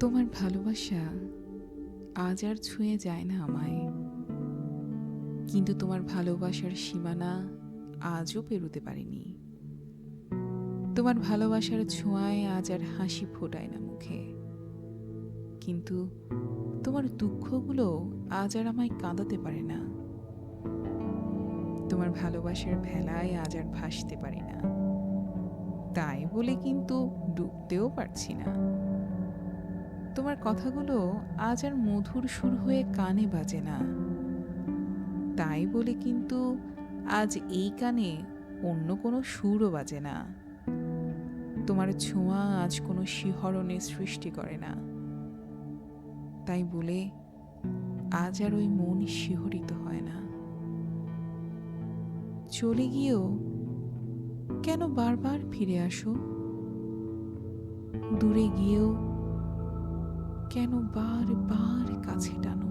তোমার ভালোবাসা আজ আর ছুঁয়ে যায় না আমায়। কিন্তু তোমার ভালোবাসার সীমানা আজও পেরোতে পারিনি। তোমার ভালোবাসার ছোঁয়ায় আজ আর হাসি ফোটায় না মুখে। কিন্তু তোমার দুঃখগুলো আজ আর আমায় কাঁদাতে পারে না। তোমার ভালোবাসার ভেলায় আজ আর ভাসতে পারি না। তাই বলে কিন্তু ডুবতেও পারছি না। তোমার কথাগুলো আজ আর মধুর সুর হয়ে কানে বাজে না। তাই বলে কিন্তু আজ এই কানে অন্য কোনো সুরও বাজে না। তোমার ছোঁয়া আজ কোনো শিহরণের সৃষ্টি করে না। তাই বলে আজ আর ওই মন শিহরিত হয় না। চলে গিয়েও কেন বারবার ফিরে আসো? দূরে গিয়েও কেন বার বার কাছে টানো?